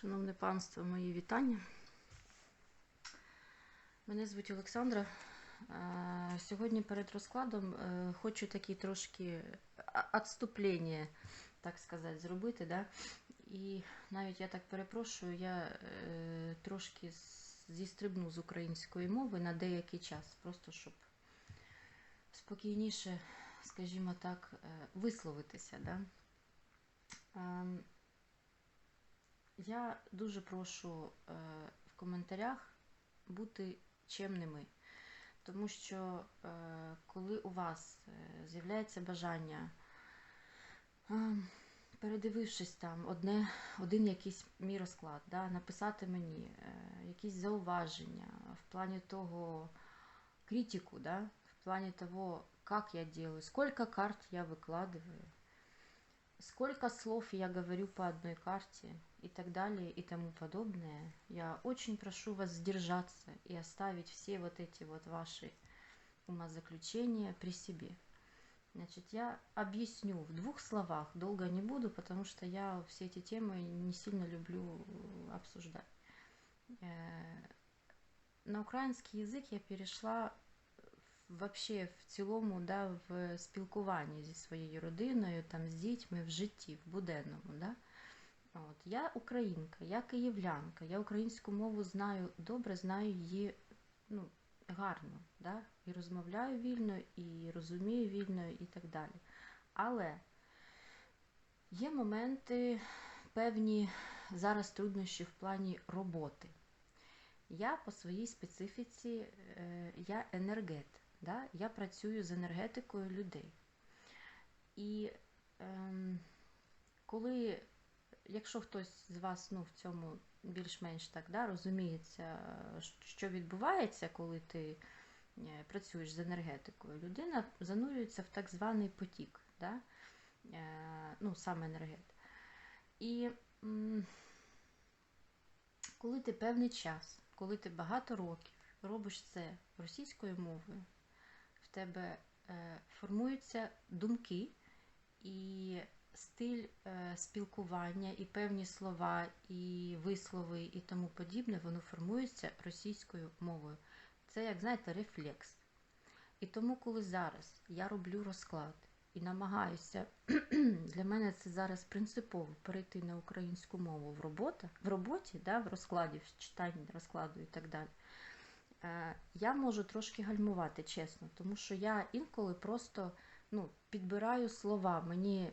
Шановне панство, мої вітання. Мене звуть Олександра. Сьогодні перед розкладом е, хочу такі трошки відступлення, так сказати, зробити. Да? І навіть я так перепрошую, я е, трошки зістрибну з української мови на деякий час, просто щоб спокійніше, скажімо так, е, висловитися. Да? Я дуже прошу е, в коментарях бути чемними, тому що е, коли у вас е, з'являється бажання, передивившись там одне, один якийсь мій розклад, да, написати мені якісь зауваження в плані того критику, да, в плані того, как я делаю, сколько карт я выкладываю, сколько слов я говорю по одной карте и так далее и тому подобное, я очень прошу вас сдержаться и оставить все вот эти вот ваши умозаключения при себе. Значит, я объясню в двух словах, долго не буду, потому что я все эти темы не сильно люблю э, обсуждать. Э, На український язик я перейшла вообще в цілому да, в спілкуванні зі своєю родиною, там, з дітьми в житті, в буденному. Да? От. Я українка, я київлянка, я українську мову знаю добре, знаю її ну, гарно, да? і розмовляю вільно, і розумію вільно, і так далі. Але є моменти певні зараз труднощі в плані роботи. Я по своїй специфіці, е, я енергет, да? я працюю з енергетикою людей. І ем, коли, якщо хтось з вас ну, в цьому більш-менш так да, розуміється, що відбувається, коли ти е, працюєш з енергетикою, людина занурюється в так званий потік, да? е, ну, сам енергет. І м, коли ти певний час, коли ти багато років робиш це російською мовою, в тебе е, формуються думки і стиль е, спілкування, і певні слова, і вислови, і тому подібне, воно формується російською мовою. Це, як знаєте, рефлекс. І тому, коли зараз я роблю розклад і намагаюся, для мене це зараз принципово перейти на українську мову в, робота, в роботі, да, в розкладі, в читанні розкладу і так далі. Е, Я можу трошки гальмувати, чесно, тому що я інколи просто ну, підбираю слова. Мені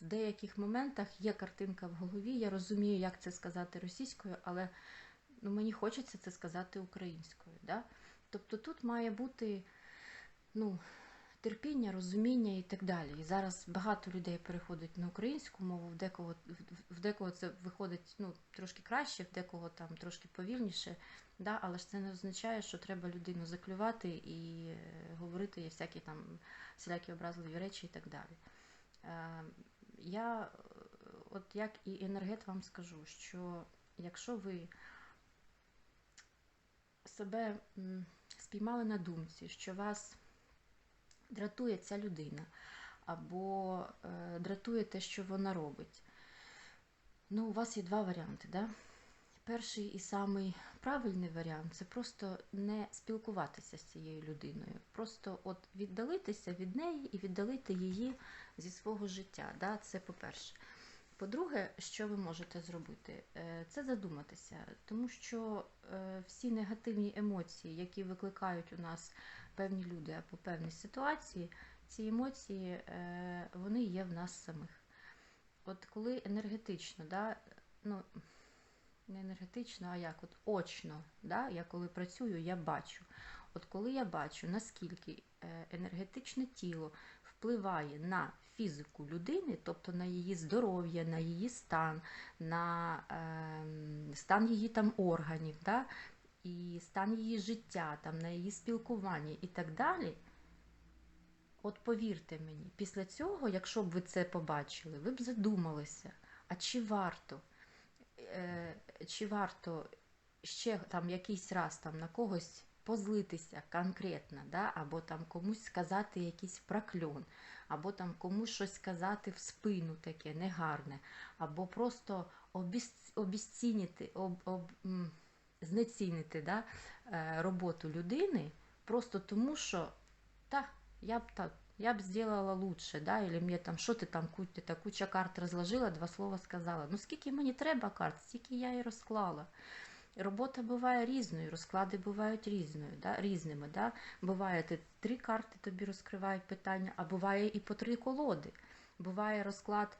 в деяких моментах є картинка в голові, я розумію, як це сказати російською, але ну, мені хочеться це сказати українською. Да? Тобто тут має бути ну, терпіння, розуміння і так далі. І зараз багато людей переходить на українську мову, в декого, в- декого це виходить ну, трошки краще, в декого там трошки повільніше. Да? Але ж це не означає, що треба людину заклювати і е, говорити їй всякі там всілякі образливі речі і так далі. Е, Я, е, от як і енергет вам скажу, що якщо ви себе спіймали на думці, що вас дратує ця людина, або дратує те, що вона робить, ну, у вас є два варіанти. Да? Перший і самий правильний варіант це просто не спілкуватися з цією людиною. Просто от віддалитися від неї і віддалити її зі свого життя. Да? Це по-перше. По-друге, що ви можете зробити, Е, це задуматися, тому що е, всі негативні емоції, які викликають у нас певні люди або певні ситуації, ці емоції е, вони є в нас самих. От коли енергетично, да, ну, не енергетично, а як от очно, да, я коли працюю, я бачу. От коли я бачу, наскільки е, енергетичне тіло впливає на фізику людини, тобто на її здоров'я, на її стан, на ем, стан її там органів, да, і стан її життя, там, на її спілкування і так далі. От повірте мені, після цього, якщо б ви це побачили, ви б задумалися, а чи варто, е, чи варто ще там якийсь раз там на когось позлитися конкретно, да? або там комусь сказати якийсь прокльон, або там комусь щось сказати в спину таке негарне, або просто обіцінити, об... Об... знецінити да? е, роботу людини, просто тому що та, я б так. Я б сделала лучше, да, или мне там, що ти там, та куча карт розложила, два слова сказала. Ну скільки мені треба карт, стільки я і розклала. Робота буває різною, розклади бувають різною, да, різними. Да? Буває, ти три карти тобі розкривають питання, а буває і по три колоди. Буває розклад,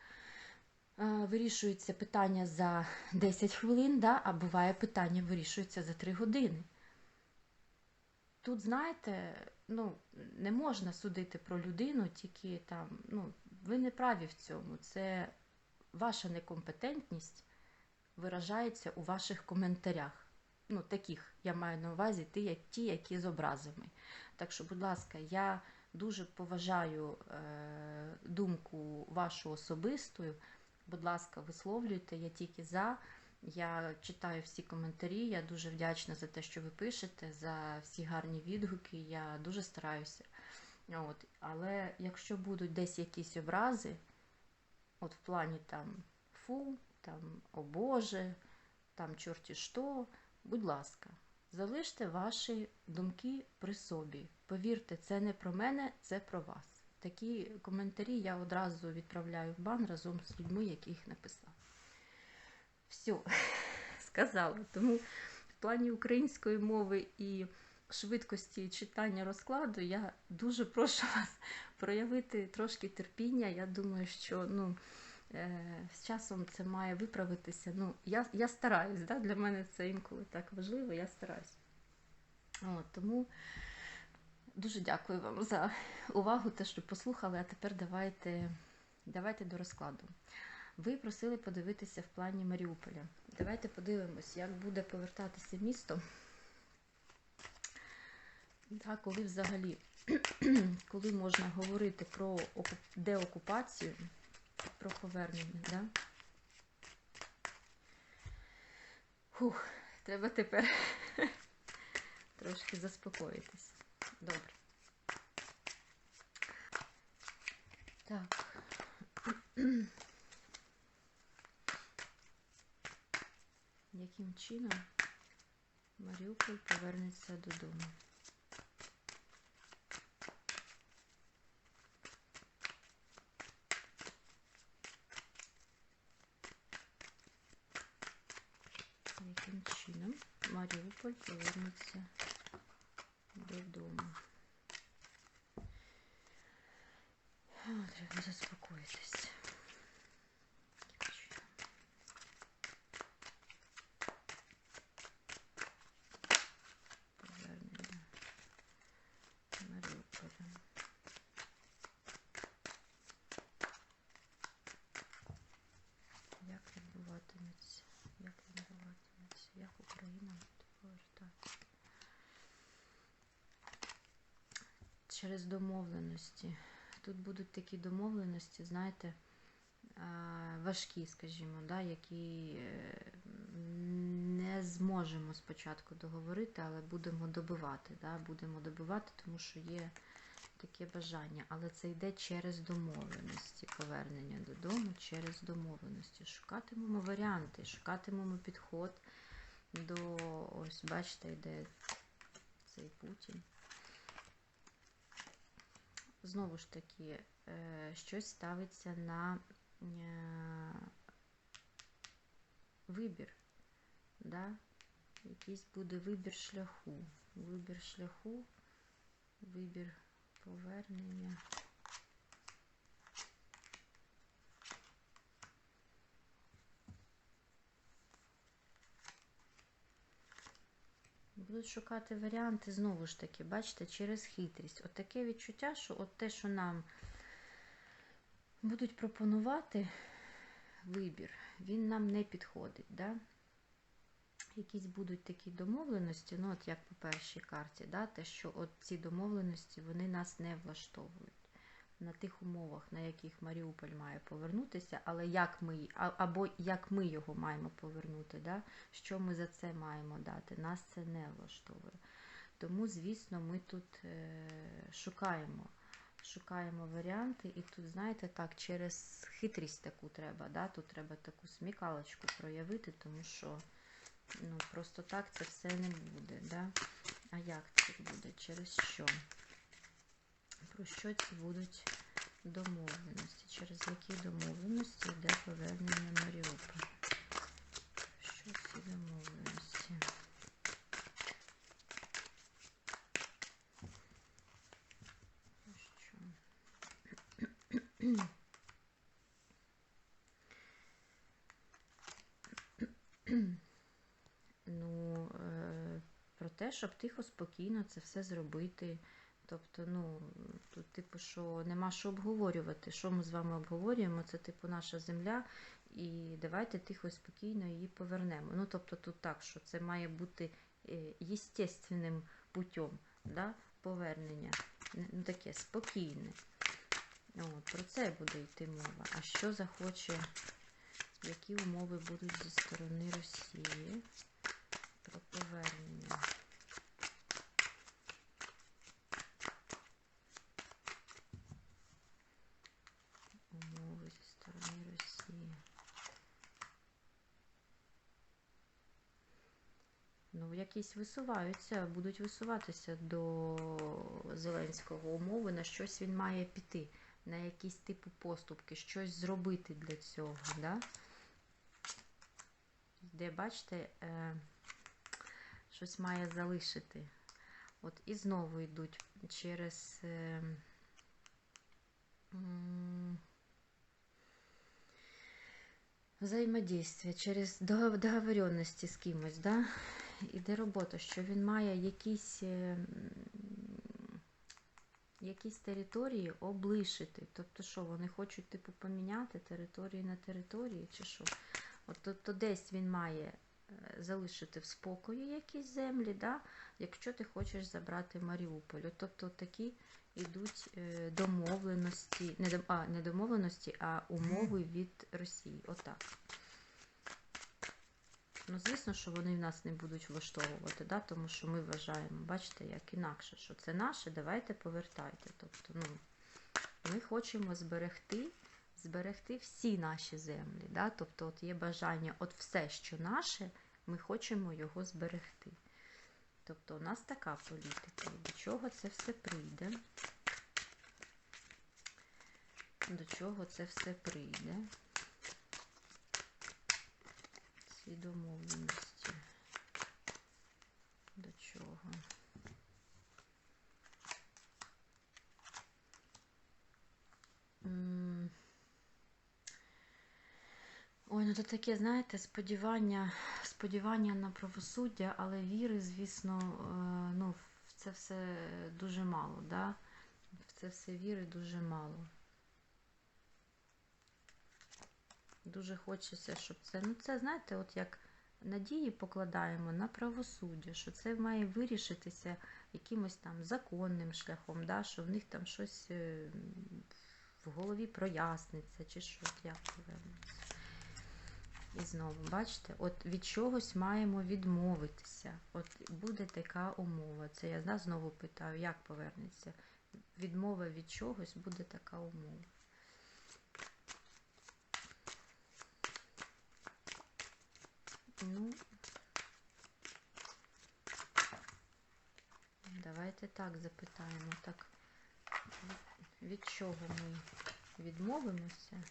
е, вирішується питання за 10 хвилин, да? а буває питання вирішується за 3 години. Тут, знаєте, ну, не можна судити про людину, тільки там, ну, ви не праві в цьому. Це ваша некомпетентність виражається у ваших коментарях. Ну, таких я маю на увазі ті, як- ті, які з образами. Так що, будь ласка, я дуже поважаю е, думку вашу особисту. Будь ласка, висловлюйте, я тільки за. Я читаю всі коментарі, я дуже вдячна за те, що ви пишете, за всі гарні відгуки. Я дуже стараюся. От. Але якщо будуть десь якісь образи, от в плані там фу, там о Боже, там чорті що, будь ласка, залиште ваші думки при собі. Повірте, це не про мене, це про вас. Такі коментарі я одразу відправляю в бан разом з людьми, які їх написали. Все, сказала. Тому в плані української мови і швидкості читання розкладу я дуже прошу вас проявити трошки терпіння. Я думаю, що ну, е, з часом це має виправитися. Ну, я, я стараюсь, да? для мене це інколи так важливо, я стараюсь. От, тому дуже дякую вам за увагу, те, що послухали, а тепер давайте, давайте до розкладу. Ви просили подивитися в плані Маріуполя. Давайте подивимось, як буде повертатися місто. Да, коли взагалі, коли можна говорити про деокупацію, про повернення, да? Фух, треба тепер трошки заспокоїтись. Добре. Так. Яким чином Маріуполь повернеться додому? Яким чином Маріуполь повернеться додому? Треба заспокоїтись. Яким чином? Повернення Маріуполя. Як відбуватиметься? Як відбуватиметься? Як Україна буде повертатися? Через домовленості. Тут будуть такі домовленості, знаєте, важкі, скажімо, да, які е, не зможемо спочатку договорити, але будемо добивати. Да, будемо добивати, тому що є таке бажання. Але це йде через домовленості, повернення додому через домовленості. Шукатимемо варіанти, шукатимемо підход до, ось, бачите, йде цей Путін. Знову ж таки, е, щось ставиться на е, вибір. Да? Якийсь буде вибір шляху. Вибір шляху, вибір повернення. Будуть шукати варіанти знову ж таки, бачите, через хитрість. От таке відчуття, що от те, що нам будуть пропонувати вибір, він нам не підходить. Да? Якісь будуть такі домовленості, ну от як по першій карті, да? те, що от ці домовленості вони нас не влаштовують на тих умовах, на яких Маріуполь має повернутися, але як ми, або як ми його маємо повернути, да? що ми за це маємо дати, нас це не влаштовує. Тому, звісно, ми тут е, шукаємо. Шукаємо варіанти, і тут, знаєте, так, через хитрість таку треба. Да? Тут треба таку смікалочку проявити, тому що ну, просто так це все не буде. Да? А як це буде? Через що? Про що ці будуть домовленості? Через які домовленості йде повернення Маріуполя? Що ці домовленості? Що? Ну, е, про те, щоб тихо, спокійно це все зробити. Тобто, ну, тут, типу, що нема що обговорювати. Що ми з вами обговорюємо? Це, типу, наша земля, і давайте тихо спокійно її повернемо. Ну, тобто, тут так, що це має бути е, єстественним путем, да, повернення. Ну, таке спокійне. От, про це буде йти мова. А що захоче, які умови будуть зі сторони Росії про повернення? Умови зі сторони Росії. Ну, якісь висуваються, будуть висуватися до Зеленського умови, на щось він має піти, на якісь типу поступки, щось зробити для цього. Да? Де, бачите, е, щось має залишити. От і знову йдуть через. Е, м, через догов- договоренності з кимось, да? Іде робота, що він має якісь, е, якісь території облишити. Тобто, що вони хочуть типу поміняти території на території, чи що? От тобто десь він має е, залишити в спокої якісь землі, да? якщо ти хочеш забрати Маріуполь. От Тобто такі йдуть е, домовленості, не, а, не домовленості, а умови від Росії. Отак. Ну, звісно, що вони в нас не будуть влаштовувати, да? тому що ми вважаємо, бачите, як інакше, що це наше, давайте повертайте. Тобто, ну, ми хочемо зберегти, зберегти всі наші землі. Да? Тобто, от є бажання, от все, що наше, ми хочемо його зберегти. Тобто, у нас така політика. До чого це все прийде? До чого це все прийде? Ці домовленості. До чого? Ой, ну це таке, знаєте, сподівання, сподівання на правосуддя, але віри, звісно, е, ну, в це все дуже мало, да? В це все віри дуже мало. Дуже хочеться, щоб це. Ну, це, знаєте, от як надії покладаємо на правосуддя, що це має вирішитися якимось там законним шляхом, да? що в них там щось е, в голові проясниться, чи що, як. І знову, бачите, от від чогось маємо відмовитися. От буде така умова. Це я знову питаю, як повернеться. Відмова від чогось буде така умова. Ну, давайте так запитаємо. Так, від- чого ми відмовимося?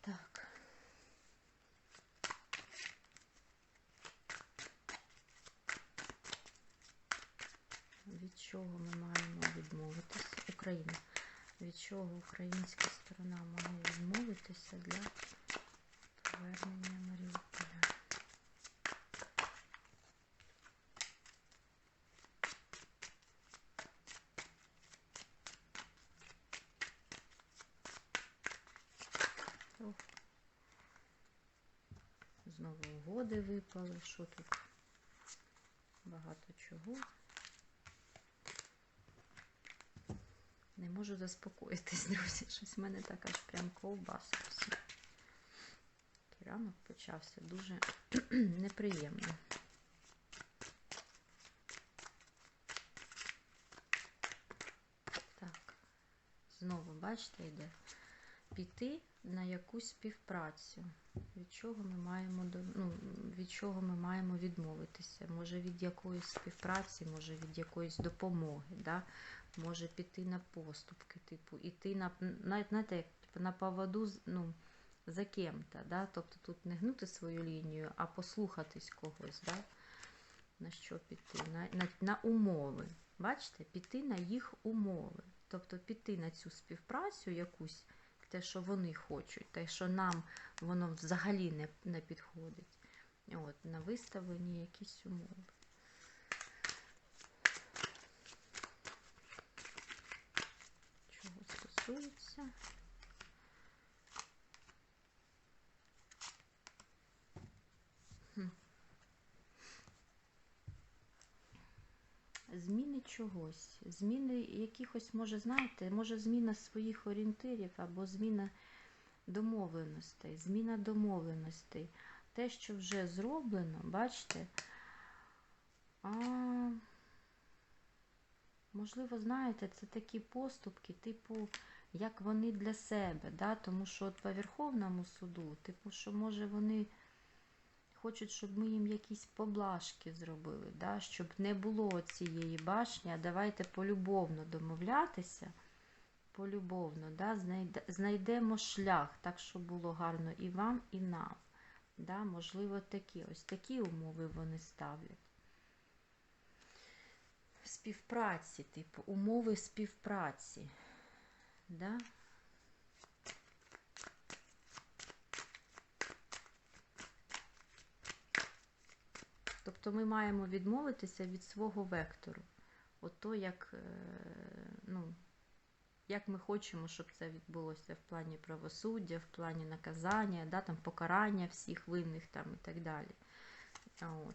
Так. Від чого ми маємо відмовитися? Україна. Від чого українська сторона має відмовитися для повернення Маріуполя? Знову угоди випали. Що тут? Багато чого. Не можу заспокоїтись, друзі. Щось в мене так аж прям ковбаса ранок почався дуже неприємно. Так, знову, бачите, йде піти на якусь співпрацю, від чого ми маємо ну, від чого ми маємо відмовитися. Може від якоїсь співпраці, може від якоїсь допомоги, да? може піти на поступки, типу, іти на, навіть знаєте, як, типу, на поводу. ну, за кем-то, да? тобто тут не гнути свою лінію, а послухатись когось. Да? На що піти? На, на, на умови. Бачите, піти на їх умови. Тобто піти на цю співпрацю якусь, те, що вони хочуть, те, що нам воно взагалі не, не підходить. От, на виставлені якісь умови. Чого стосується? Зміни чогось, зміни якихось, може, знаєте, може зміна своїх орієнтирів або зміна домовленостей, зміна домовленостей. Те, що вже зроблено, бачите, а, можливо, знаєте, це такі поступки, типу, як вони для себе, да? тому що от по Верховному суду, типу, що може вони хочуть, щоб ми їм якісь поблажки зробили, да? щоб не було цієї башні, а давайте полюбовно домовлятися, полюбовно, да? знайде- знайдемо шлях, так, щоб було гарно і вам, і нам. Да? Можливо, такі, ось такі умови вони ставлять. Співпраці, типу, умови співпраці. Да? Тобто ми маємо відмовитися від свого вектору. Ото як, е, ну, як ми хочемо, щоб це відбулося в плані правосуддя, в плані наказання, да, там, покарання всіх винних там, і так далі. От.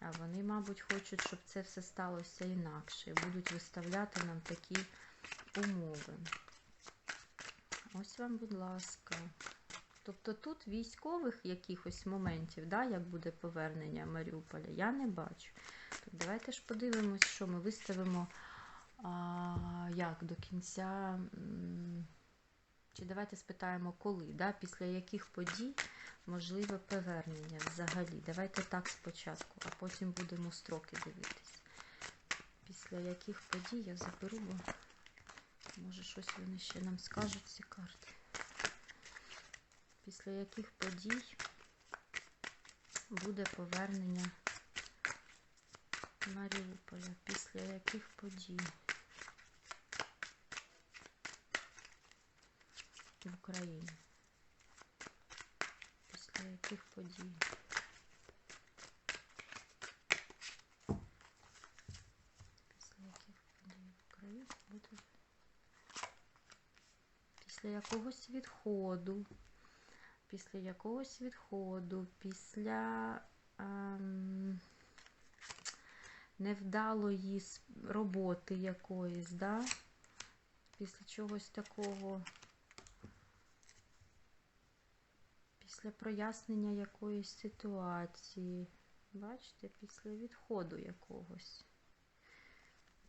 а вони, мабуть, хочуть, щоб це все сталося інакше. і Будуть виставляти нам такі умови. Ось вам, будь ласка. Тобто тут військових якихось моментів, да, як буде повернення Маріуполя, я не бачу. Так, давайте ж подивимось, що ми виставимо а, як до кінця. Чи давайте спитаємо, коли, да, після яких подій можливе повернення взагалі. Давайте так спочатку, а потім будемо строки дивитись. Після яких подій я заберу, бо може щось вони ще нам скажуть ці карти. Після яких подій буде повернення Маріуполя? Після яких подій в Україні? Після яких подій? Після якогось відходу після якогось відходу, після ем, невдалої роботи якоїсь, да? після чогось такого, після прояснення якоїсь ситуації. Бачите, після відходу якогось.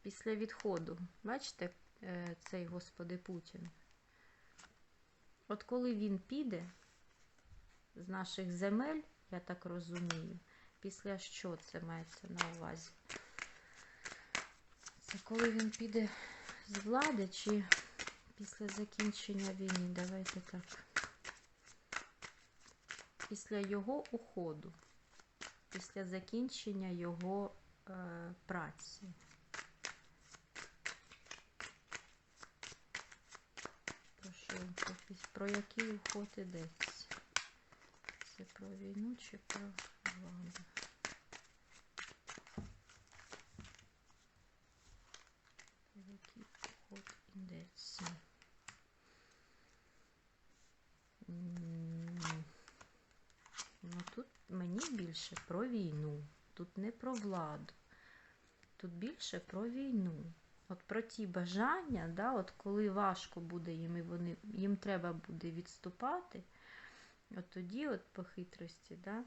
Після відходу. Бачите, е, цей господи Путін. От коли він піде з наших земель, я так розумію, після що це мається на увазі? Це коли він піде з влади чи після закінчення війни? Давайте так. Після його уходу, після закінчення його е, праці. Про що про, який уход ідеться? Про війну чи про владу? Про який уход йдеться? Ну тут мені більше про війну. Тут не про владу. Тут більше про війну. От про ті бажання, да, от коли важко буде їм, і вони, їм треба буде відступати, от тоді, от по хитрості, да,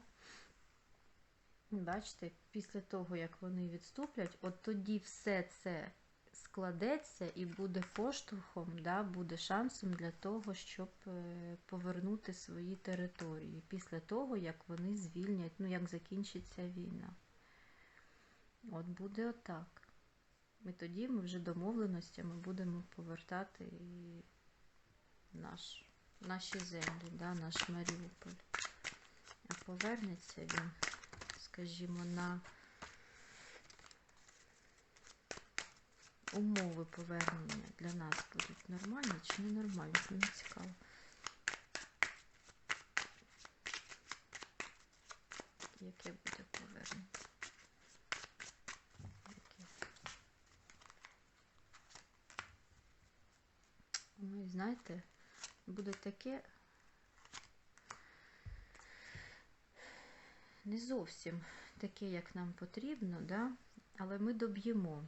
бачите, після того, як вони відступлять, от тоді все це складеться і буде поштовхом, да, буде шансом для того, щоб е, повернути свої території після того, як вони звільнять, ну як закінчиться війна. От буде отак. І тоді ми вже домовленостями будемо повертати і наш, наші землі, да, наш Маріуполь. А повернеться він, скажімо, на умови повернення для нас будуть нормальні чи ненормальні, мені цікаво. Яке буде повернення? Яке? Ой, знаєте, буде таке не зовсім таке, як нам потрібно, да? але ми доб'ємо.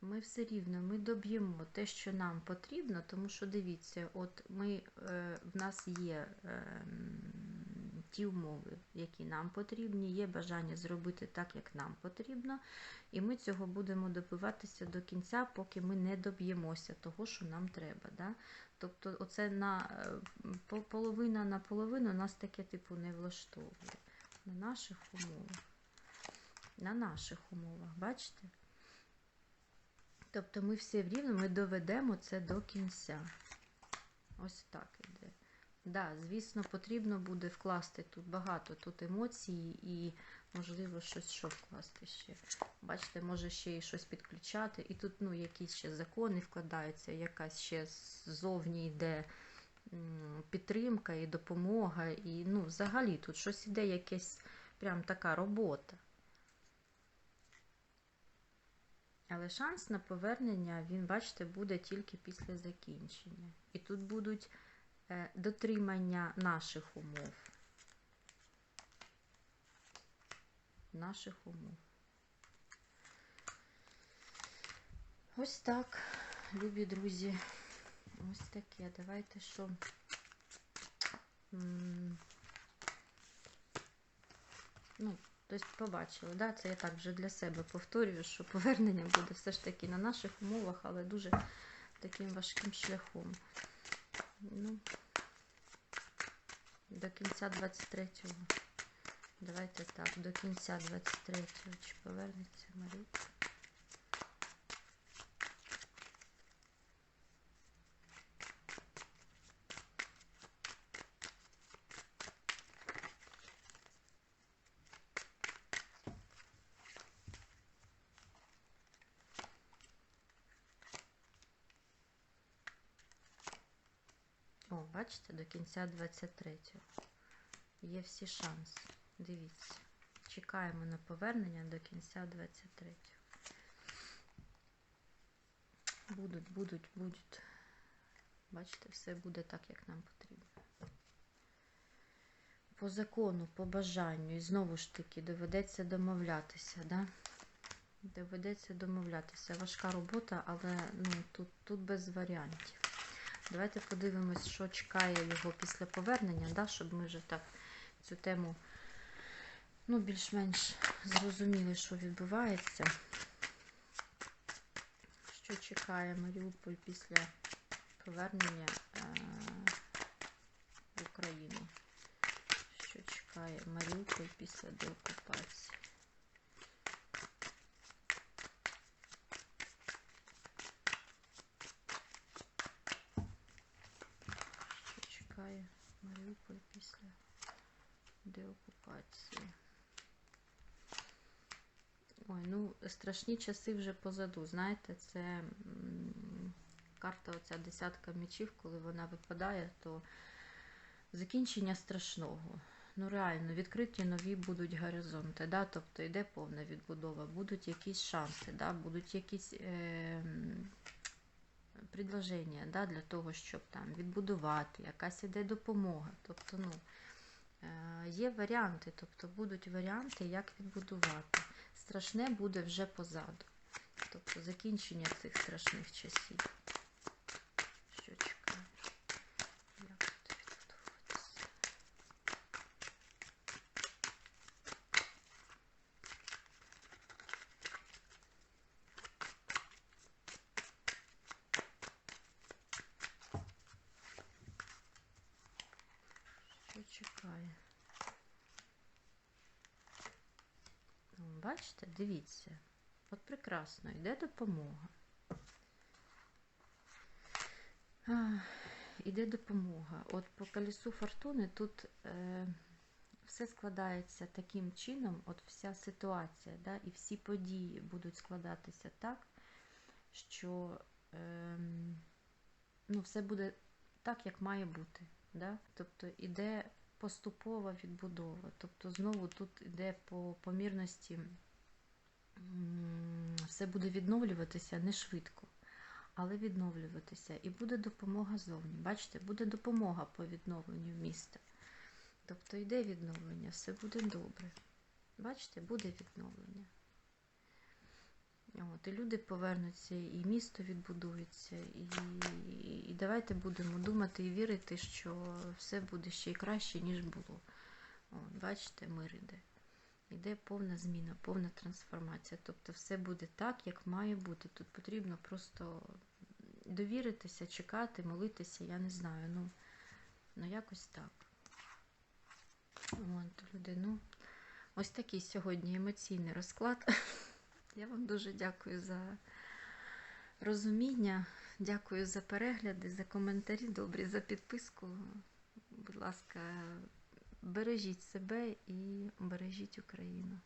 Ми все рівно ми доб'ємо те, що нам потрібно, тому що дивіться, от ми, е, в нас є е, ті умови, які нам потрібні, є бажання зробити так, як нам потрібно, і ми цього будемо добиватися до кінця, поки ми не доб'ємося того, що нам треба. Да? Тобто, оце на е, половина на половину нас таке типу не влаштовує. На наших умовах. На наших умовах, бачите? Тобто ми всі рівно ми доведемо це до кінця. Ось так іде. Да, звісно, потрібно буде вкласти тут багато тут емоцій і, можливо, щось що вкласти ще. Бачите, може ще і щось підключати. І тут ну, якісь ще закони вкладаються, якась ще ззовні йде підтримка і допомога. І ну, взагалі тут щось іде якась прям така робота. Але шанс на повернення, він, бачите, буде тільки після закінчення. І тут будуть дотримання наших умов. Наших умов. Ось так, любі друзі. Ось таке. Давайте що. Ну, Тобто побачили, да? це я так вже для себе повторюю, що повернення буде все ж таки на наших умовах, але дуже таким важким шляхом. Ну, До кінця 23-го. Давайте так, до кінця 23-го. Чи повернеться Маріуполь? О, бачите, до кінця 23-го. Є всі шанси. Дивіться. Чекаємо на повернення до кінця 23-го. Будуть, будуть, будуть. Бачите, все буде так, як нам потрібно. По закону, по бажанню, і знову ж таки, доведеться домовлятися, да? Доведеться домовлятися. Важка робота, але ну, тут, тут без варіантів. Давайте подивимось, що чекає його після повернення, да, щоб ми вже так цю тему ну, більш-менш зрозуміли, що відбувається. Що чекає Маріуполь після повернення е в Україну? Що чекає Маріуполь після деокупації? чекає Маріуполь після деокупації. Ой, ну, страшні часи вже позаду. Знаєте, це карта оця десятка мечів, коли вона випадає, то закінчення страшного. Ну, реально, відкриті нові будуть горизонти, да? тобто йде повна відбудова, будуть якісь шанси, да? будуть якісь. Е предложення да, для того, щоб там відбудувати, якась іде допомога. Тобто, ну, є варіанти, тобто будуть варіанти, як відбудувати. Страшне буде вже позаду. Тобто закінчення цих страшних часів. Що чекає? Як буде відбудовуватися? Почекає. О, Бачите, дивіться. От прекрасно, йде допомога. Іде допомога. От по колесу фортуни тут е, все складається таким чином, от вся ситуація, да, і всі події будуть складатися так, що е, ну, все буде так, як має бути. Да? Тобто іде поступова відбудова. Тобто знову тут іде по помірності, все буде відновлюватися не швидко, але відновлюватися. І буде допомога зовні. Бачите, буде допомога по відновленню міста. Тобто йде відновлення, все буде добре. Бачите, буде відновлення. От, і люди повернуться, і місто відбудується, і, і давайте будемо думати і вірити, що все буде ще й краще, ніж було. От, бачите, мир іде. Іде повна зміна, повна трансформація. Тобто все буде так, як має бути. Тут потрібно просто довіритися, чекати, молитися, я не знаю. Ну, ну якось так. От, люди, ну, ось такий сьогодні емоційний розклад. Я вам дуже дякую за розуміння, дякую за перегляди, за коментарі добрі, за підписку. Будь ласка, бережіть себе і бережіть Україну.